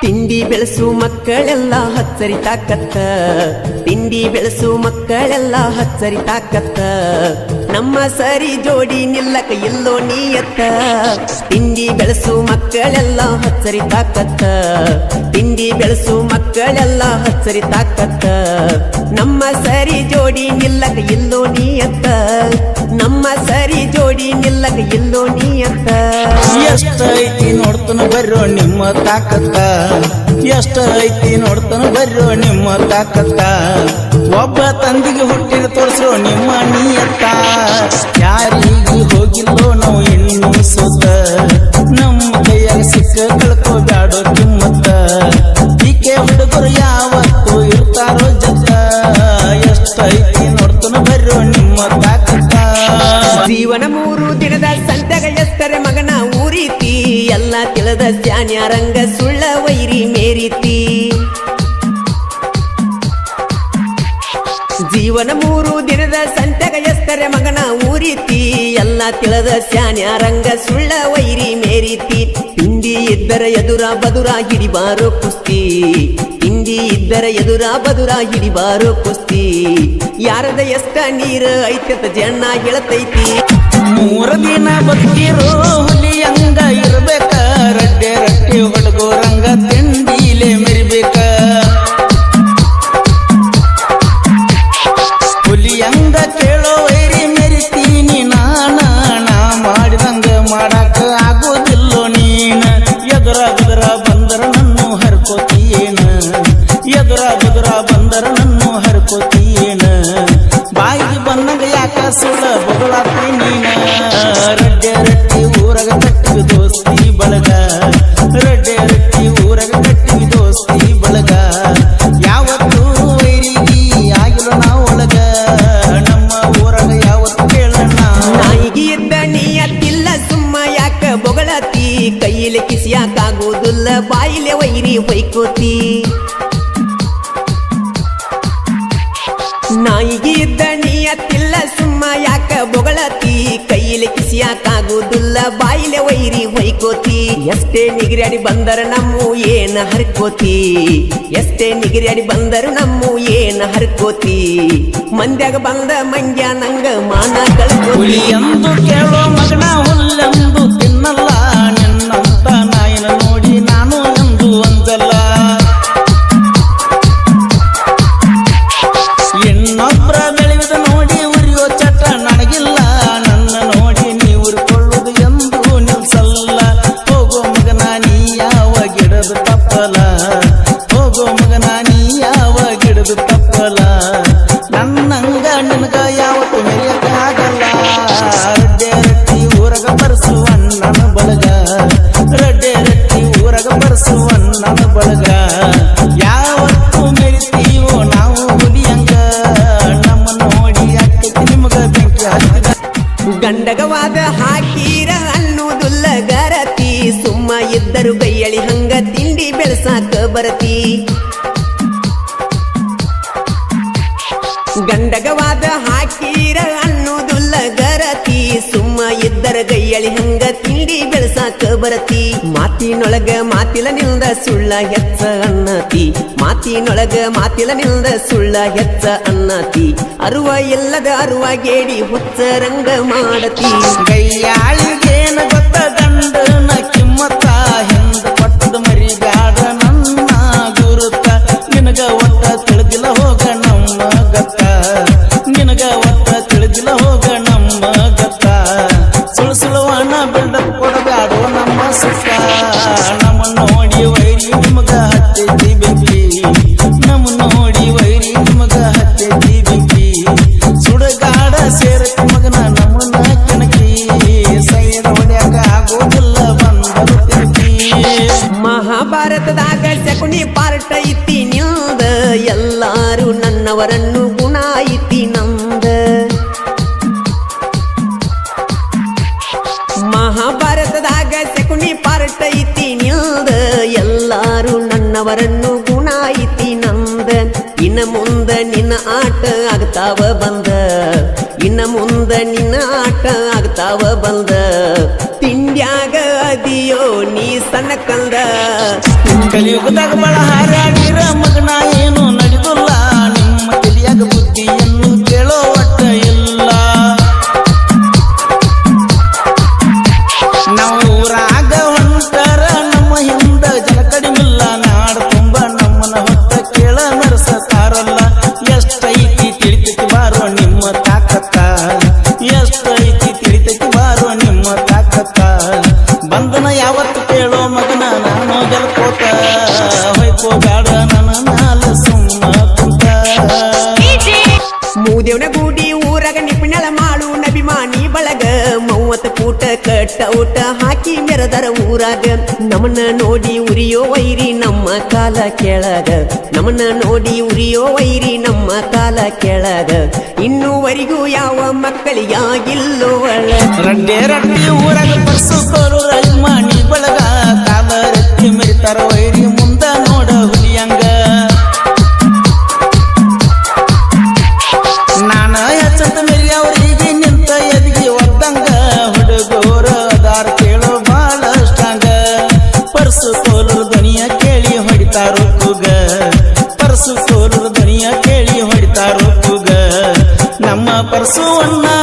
ತಿಂಡಿ ಬೆಳೆಸು ಮಕ್ಕಳೆಲ್ಲ ಹಚ್ಚರಿ ತಾಕತ್ತ. ತಿಂಡಿ ಬೆಳೆಸು ಮಕ್ಕಳೆಲ್ಲ ಹಚ್ಚರಿ ತಾಕತ್ತ. ನಮ್ಮ ಸರಿ ಜೋಡಿ ನಿಲ್ಲಕ ಇಲ್ಲೋ ನೀಯತ್ತ. ತಿಂಡಿ ಬೆಳೆಸು ಮಕ್ಕಳೆಲ್ಲ ಹಚ್ಚರಿ ತಾಕತ್ತ. ತಿಂಡಿ ಬೆಳೆಸು ಮಕ್ಕಳೆಲ್ಲ ಹಚ್ಚರಿ ತಾಕತ್ತ. ನಮ್ಮ ಸರಿ ಜೋಡಿ ನಿಲ್ಲಕ ಇಲ್ಲೋ ನೀಯತ್ತ. ನಮ್ಮ ಸರಿ ಜೋಡಿ ನಿಲ್ಲಕ ಇಲ್ಲೋ ನೀಯತ್ತ. ಎಷ್ಟೈತಿ ನೋಡ್ತಾನ ಬರ್ರೋ ನಿಮ್ಮ ತಾಕತ್ತ. ಎಷ್ಟ ಐತಿ ನೋಡ್ತಾನ ಬರ್ರೋ ನಿಮ್ಮ ತಾಕತ್ತ. ಒಬ್ಬ ತಂದಿಗೆ ಹುಟ್ಟಿದ ತೋರ್ಸೋ ನಿಮ್ಮ ನಿಯತ್ತ. ಐತಿ ನೋಡ್ತಾನ ಬರ್ರೋ ನಿಮ್ಮ ತಾಕತ್ತ. ಜೀವನ ಮೂರು ದಿನದ ಸಂತೆಗ ಮಗನ ಊರಿತಿ. ಎಲ್ಲ ತಿಳಿದ ರಂಗ ಸುಳ್ಳ ವೈರಿ ಮೇರಿತಿ. ಜೀವನ ಮೂರು ದಿನದ ಸಂತೆಗ ಎಸ್ತರೆ ಮಗನ ಊರಿತಿ. ಎಲ್ಲ ತಿಳಿದ ರಂಗ ಸುಳ್ಳ ವೈರಿ ಮೇರಿತಿ. ತಿಂಡಿ ಇದ್ದರ ಎದುರ ಬದುರ ಹಿಡಿಬಾರೋ ಕುಸ್ತಿ. ತಿಂಡಿ ಇದ್ದರ ಎದುರ ಬದುರ ಹಿಡಿಬಾರೋ ಕುಸ್ತಿ. ಯಾರದ ಎಷ್ಟ ನೀರ ಐತತ ಜನ ಹೇಳತೈತಿ. ಮೂರ ದಿನ ಬದುಕಿರೋ ಹುಲಿ ಹಂಗ ರಡ್ಡೆ ಊರಗ ದೋಸ್ತಿ ಬಳಗ ರಡ್ಡೆ ದೋಸ್ತಿ ಬಳಗ ಯಾವತ್ತು ವೈರಿಗಿ ಆಗಿಲ್ಲ ಒಳಗ ನಮ್ಮ ಊರಗ ಯಾವತ್ತು ಕೇಳಣ್ಣ ನಾಯಿಗೆ ಇದ್ದ ನೀಯತ್ತಿಲ್ಲ ಸುಮ್ಮ ಯಾಕ ಬೊಗಳತಿ ಕೈಯಲ್ಲಿ ಕಿಸಿಯಾಕಾಗೋದಿಲ್ಲ ಬಾಯಿಲೆ ವೈರಿ ಹೊಯ್ಕೋತಿ ನಾಯಿಗೆ ಇದ್ದ ನೀಯತ್ತಿಲ್ಲ ಸುಮ್ಮ ಯಾಕ ಬೊಗಳತಿ? ಕೈಯಲ್ಲಿ ಕಿಸಿಯಾಕಾಗುದಿಲ್ಲ ಬಾಯಿಲೆ ವೈರಿ ಹೊಯ್ಕೋತಿ. ಎಷ್ಟೇ ನಿಗಿರ್ಯಾಡಿ ಬಂದರ ನಮ್ಮ ಏನ ಹರ್ಕೋತಿ? ಎಷ್ಟೇ ನಿಗಿರ್ಯಾಡಿ ಬಂದರು ನಮ್ಮ ಏನ ಹರ್ಕೋತಿ? ಮಂದ್ಯಾಗ ಬಂದ ಮಂಗ್ಯ ನಂಗ ಮಾನ ಕಳ್ಕೋತಿ. ಎಂದು ಕೇಳೋ ಮಗನ ಹುಲ್ಲೆಂದು ತಿನ್ನಲ್ಲ. ಗಂಡಗವಾದ ಹಾಕೀರ ಗರತಿ. ಸುಮ್ಮ ಇದ್ದರು ಕೈಯಳಿ ಹಂಗ ತಿಂಡಿ ಬೆಳಸಾಕ ಬರತಿ. ಗಂಡಗವಾದ ಹಾಕೀರ ಗರತಿ. ಸುಮ್ಮ ಇದ್ದರ ಕೈಯಳಿ ಹಂಗ ಬೆಳಸಾಕ ಬರತಿ? ಮಾತಿನೊಳಗ ಮಾತಿಲ ನಿಲ್ದ ಸುಳ್ಳ ಹೆಚ್ಚ ಅನ್ನತಿ. ಮಾತಿನೊಳಗ ಮಾತಿಲ ನಿಲ್ದ ಸುಳ್ಳ ಹೆಚ್ಚ ಅನ್ನತಿ. ಅರುವ ಎಲ್ಲದ ಅರುವ ಗೇಡಿ ಹುಚ್ಚ ರಂಗ ಮಾಡತಿ. ಗೈಯಾಳಿಗೇನ ಗೊತ್ತ ದಂಡನ ಕಿಮ್ಮತ್ತ ಮಹಾಭಾರತದಾಗ ಶಕುನಿ ಪಾರ್ಟ ಐತಿ ನಿಲ್ದ ಎಲ್ಲಾರು ನನ್ನವರನ್ನು ಗುಣ ಐತಿ ನಂದ. ಮಹಾಭಾರತದಾಗ ಶಕುನಿ ಪಾರ್ಟ ಐತಿ ನಿಲ್ದ ಎಲ್ಲಾರು ನನ್ನವರನ್ನು ಗುಣ ಐತಿ ನಂದ. ಇನ್ನ ಮುಂದ ನಿನ್ನ ಆಟ ಆಗ್ತಾವ ಬಂದ. ಇನ್ನ ಮುಂದ ನಿನ್ನ ಆಟ ಆಗ್ತಾವ ಬಂದ. ಕಂದ ಕಲಿಯುಗದಾಗ ಮಳ ಹಾರ ಮಗನಾಯ ಊಟ ಹಾಕಿ ಮೆರೆದರ ಊರಾಗ. ನಮ್ಮನ್ನ ನೋಡಿ ಉರಿಯೋ ವೈರಿ ನಮ್ಮ ಕಾಲ ಕೆಳಗ. ನಮ್ಮನ್ನ ನೋಡಿ ಉರಿಯೋ ವೈರಿ ನಮ್ಮ ಕಾಲ ಕೆಳಗ. ಇನ್ನೂವರೆಗೂ ಯಾವ ಮಕ್ಕಳಿಗಾಗಿಲ್ಲೋ ಒಳ 是我。